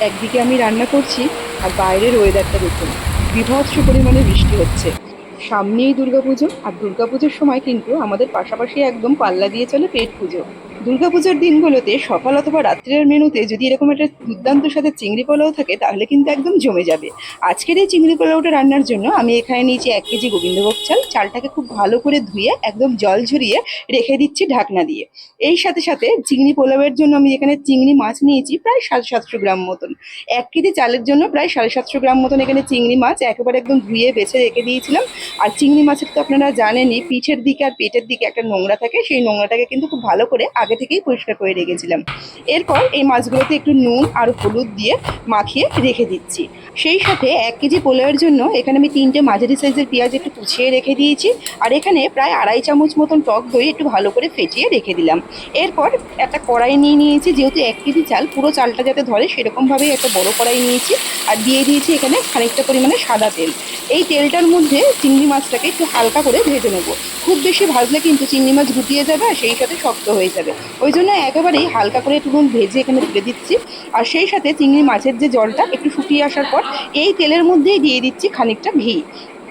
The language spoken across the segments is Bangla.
একদিকে আমি রান্না করছি আর বাইরের ওয়েদারটা দেখুন। বিভৎস পরিমাণে বৃষ্টি হচ্ছে। সামনেই দুর্গাপুজো আর দুর্গাপুজোর সময় কিন্তু আমাদের পাশাপাশি একদম পাল্লা দিয়ে চলে পেট পুজো। দুর্গাপুজোর দিনগুলোতে সকাল অথবা রাত্রের মেনুতে যদি এরকম একটা দুর্দান্ত সাথে চিংড়ি পোলাও থাকে, তাহলে কিন্তু একদম জমে যাবে। আজকের এই চিংড়ি পোলাওটা রান্নার জন্য আমি এখানে নিয়েছি এক কেজি গোবিন্দভোগ চাল। চালটাকে খুব ভালো করে ধুয়ে একদম জল ঝরিয়ে রেখে দিচ্ছি ঢাকনা দিয়ে। এই সাথে সাথে চিংড়ি পোলাওয়ের জন্য আমি এখানে চিংড়ি মাছ নিয়েছি প্রায় সাড়ে সাতশো গ্রাম মতন। এক কেজি চালের জন্য প্রায় সাড়ে সাতশো গ্রাম মতন এখানে চিংড়ি মাছ একেবারে একদম ধুয়ে বেছে রেখে দিয়েছিলাম। আর চিংড়ি মাছের তো আপনারা জানেনই, পিঠের দিকে আর পেটের দিকে একটা নোংরা থাকে, সেই নোংরাটাকে কিন্তু খুব ভালো করে আগে থেকেই পরিষ্কার করে রেখেছিলাম। এরপর এই মাছগুলোতে একটু নুন আর হলুদ দিয়ে মাখিয়ে রেখে দিচ্ছি। সেই সাথে এক কেজি পোলাওয়ের জন্য এখানে আমি তিনটে মাঝারি সাইজের পেঁয়াজ একটু কুচিয়ে রেখে দিয়েছি আর এখানে প্রায় আড়াই চামচ মতন টক দই একটু ভালো করে ফেটিয়ে রেখে দিলাম। এরপর একটা কড়াই নিয়ে নিয়েছি, যেহেতু এক কেজি চাল, পুরো চালটা যাতে ধরে সেরকমভাবেই একটা বড় কড়াই নিয়েছি আর দিয়ে দিয়েছি এখানে খানিকটা পরিমাণে সাদা তেল। এই তেলটার মধ্যে চিংড়ি মাছটাকে একটু হালকা করে ভেজে নেব। খুব বেশি ভাজলে কিন্তু চিংড়ি মাছ গুটিয়ে যাবে আর সেই সাথে শক্ত হয়ে যাবে। ওই জন্য একেবারেই হালকা করে একটু ভেজে এখানে তুলে দিচ্ছি। আর সেই সাথে চিংড়ি মাছের যে জলটা একটু শুকিয়ে আসার পর, এই তেলের মধ্যেই দিয়ে দিচ্ছি খানিকটা ঘি।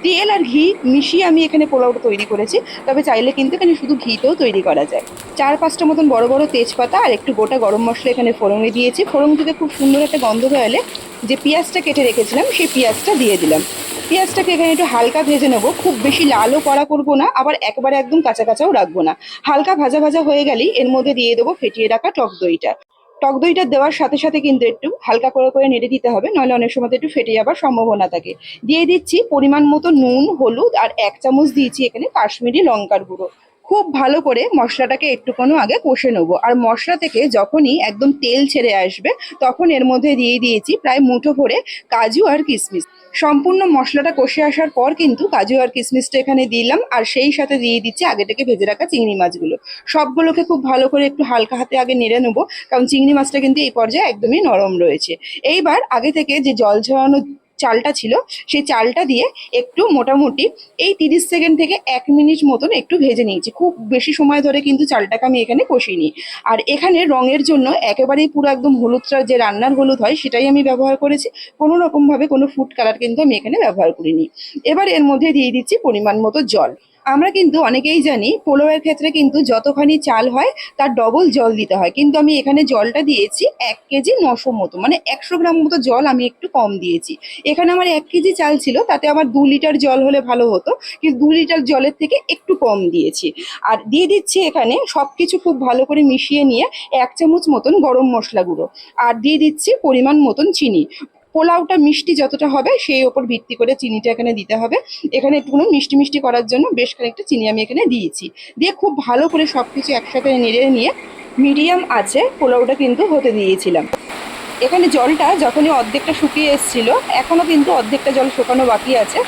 তেল আর ঘি মিশিয়ে আমি এখানে পোলাওটা তৈরি করেছি, তবে চাইলে কিন্তু এখানে শুধু ঘিতেও তৈরি করা যায়। চার পাঁচটা মতন বড় বড় তেজপাতা আর একটু গোটা গরম মশলা এখানে ফোড়নে দিয়েছি। ফোড়ন থেকে খুব সুন্দর একটা গন্ধ বেরোলে যে পেঁয়াজটা কেটে রেখেছিলাম, সেই পেঁয়াজটা দিয়ে দিলাম। পেঁয়াজটাকে এখানে একটু হালকা ভেজে নেব। খুব বেশি লালও করা করব না, আবার একবারে একদম কাঁচা কাঁচাও রাখব না। হালকা ভাজা ভাজা হয়ে গেলেই এর মধ্যে দিয়ে দেবো ফেটিয়ে রাখা টক দইটা। টক দইটা দেওয়ার সাথে সাথে কিন্তু একটু হালকা করে করে নেড়ে দিতে হবে, নইলে অনেক সময় একটু ফেটে যাবার সম্ভাবনা থাকে। দিয়ে দিচ্ছি পরিমাণ মতো নুন, হলুদ আর এক চামচ দিয়েছি এখানে কাশ্মীরি লঙ্কার গুঁড়ো। খুব ভালো করে মশলাটাকে একটুখানি আগে কষে নেব। আর মশলা থেকে যখনই একদম তেল ছেড়ে আসবে, তখন এর মধ্যে দিয়ে দিয়েছি প্রায় মুঠো ভরে কাজু আর কিশমিশ সম্পূর্ণ মশলাটা কষে আসার পর কিন্তু কাজু আর কিশমিশটা এখানে দিলাম, আর সেই সাথে দিয়ে দিচ্ছি আগে থেকে ভেজে রাখা চিংড়ি মাছগুলো। সবগুলোকে খুব ভালো করে একটু হালকা হাতে আগে নেড়ে নেব, কারণ চিংড়ি মাছটা কিন্তু এই পর্যায়ে একদমই নরম রয়েছে। এইবার আগে থেকে যে জল ঝরানো চালটা ছিল, সেই চালটা দিয়ে একটু মোটামুটি এই তিরিশ সেকেন্ড থেকে এক মিনিট মতন একটু ভেজে নিয়েছি। খুব বেশি সময় ধরে কিন্তু চালটাকে আমি এখানে কষিনি আর এখানে রঙের জন্য একেবারেই পুরো একদম হলুদটা যে রান্নার হলুদ হয়, সেটাই আমি ব্যবহার করেছি। কোনো রকমভাবে কোনো ফুড কালার কিন্তু আমি এখানে ব্যবহার করিনি। এবার এর মধ্যে দিয়ে দিচ্ছি পরিমাণ মতো জল। আমরা কিন্তু অনেকেই জানি পোলাওয়ের ক্ষেত্রে কিন্তু যতখানি চাল হয়, তার ডবল জল দিতে হয়। কিন্তু আমি এখানে জলটা দিয়েছি এক কেজি নশো মতো মানে একশো গ্রাম মতো জল আমি একটু কম দিয়েছি। এখানে আমার এক কেজি চাল ছিল, তাতে আমার দু লিটার জল হলে ভালো হতো, কিন্তু দু লিটার জলের থেকে একটু কম দিয়েছি। আর দিয়ে দিচ্ছি এখানে সব কিছু খুব ভালো করে মিশিয়ে নিয়ে এক চামচ মতন গরম মশলা গুঁড়ো। আর দিয়ে দিচ্ছি পরিমাণ মতন চিনি। পোলাওটা মিষ্টি যতটা হবে, সেই ওপর ভিত্তি করে চিনিটা এখানে দিতে হবে। এখানে একটু মিষ্টি মিষ্টি করার জন্য বেশ খানিকটা চিনি আমি এখানে দিয়েছি। দিয়ে খুব ভালো করে সব কিছু একসাথে নেড়ে নিয়ে মিডিয়াম আছে পোলাওটা কিন্তু হতে দিয়েছিলাম। এখানে জলটা যখনই অর্ধেকটা শুকিয়ে এসেছিল এখনও কিন্তু অর্ধেকটা জল শুকানো বাকি আছে।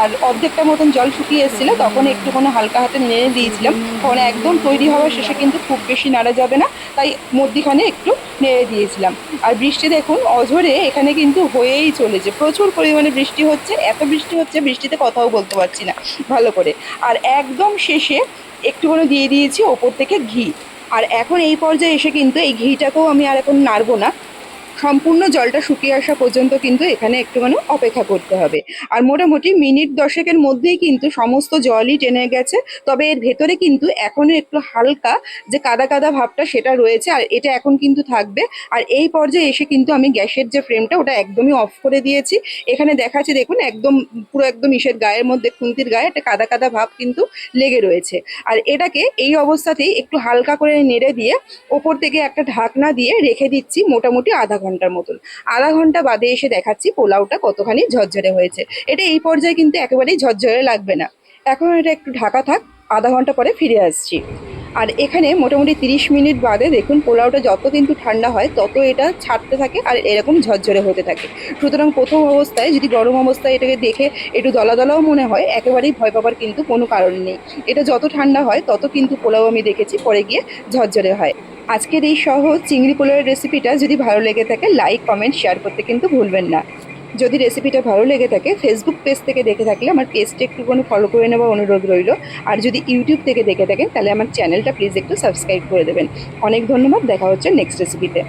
আর অর্ধেকটা মতন জল শুকিয়ে এসেছিল, তখন একটুখানি হালকা হাতে নেড়ে দিয়েছিলাম। কারণ একদম তৈরি হওয়ার শেষে কিন্তু খুব বেশি নাড়া যাবে না, তাই মধ্যিখানে একটু নেড়ে দিয়েছিলাম। আর বৃষ্টি দেখুন, অঝরে এখানে কিন্তু হয়েই চলেছে। প্রচুর পরিমাণে বৃষ্টি হচ্ছে, এত বৃষ্টি হচ্ছে বৃষ্টিতে কথাও বলতে পারছি না, ভালো করে। আর একদম শেষে একটুখানি দিয়ে দিয়েছি ওপর থেকে ঘি। আর এখন এই পর্যায়ে এসে কিন্তু এই ঘিটাকেও আমি আর এখন নাড়বো না। সম্পূর্ণ জলটা শুকিয়ে আসা পর্যন্ত কিন্তু এখানে একটুখানি অপেক্ষা করতে হবে। আর মোটামুটি মিনিট দশেকের মধ্যেই কিন্তু সমস্ত জলই টেনে গেছে, তবে এর ভেতরে কিন্তু এখনও একটু হালকা যে কাদা কাদা ভাবটা সেটা রয়েছে, আর এটা এখন কিন্তু থাকবে। আর এই পর্যায়ে এসে কিন্তু আমি গ্যাসের যে ফ্রেমটা, ওটা একদমই অফ করে দিয়েছি। এখানে দেখাচ্ছে, দেখুন, একদম পুরো একদম ইসের গায়ের মধ্যে, খুন্তির গায়ে একটা কাদা কাদা ভাব কিন্তু লেগে রয়েছে। আর এটাকে এই অবস্থাতেই একটু হালকা করে নেড়ে দিয়ে, ওপর থেকে একটা ঢাকনা দিয়ে রেখে দিচ্ছি মোটামুটি আধা ঘণ্টার মতন। আধা ঘণ্টা বাদে এসে দেখাচ্ছি পোলাওটা কতখানি ঝরঝরে হয়েছে। এটা এই পর্যায়ে কিন্তু একেবারেই ঝরঝরে লাগবে না। এখন এটা একটু ঢাকা থাক, আধা ঘণ্টা পরে ফিরে আসছি। আর এখানে মোটামুটি তিরিশ মিনিট বাদে দেখুন পোলাওটা যত কিন্তু ঠান্ডা হয়, তত এটা ছাড়তে থাকে আর এরকম ঝরঝরে হতে থাকে। সুতরাং প্রথম অবস্থায় যদি গরম অবস্থায় এটাকে দেখে একটু দলা দলাও মনে হয়, একেবারেই ভয় পাবার কিন্তু কোনো কারণ নেই। এটা যত ঠান্ডা হয়, তত কিন্তু পোলাও আমি দেখেছি, পরে গিয়ে ঝরঝরে হয়। আজকের এই সহজ চিংড়ি পোলাওয়ের রেসিপিটা যদি ভালো লেগে থাকে লাইক কমেন্ট শেয়ার করতে কিন্তু ভুলবেন না। যদি রেসিপিটা ভালো লেগে থাকে ফেসবুক পেজ থেকে দেখে থাকলে আমার পেজটা একটুখানি ফলো করে নেওয়ার অনুরোধ রইল। আর যদি ইউটিউব থেকে দেখে থাকেন, তাহলে আমার চ্যানেলটা প্লিজ একটু সাবস্ক্রাইব করে দেবেন। অনেক ধন্যবাদ, দেখা হচ্ছে নেক্সট রেসিপিতে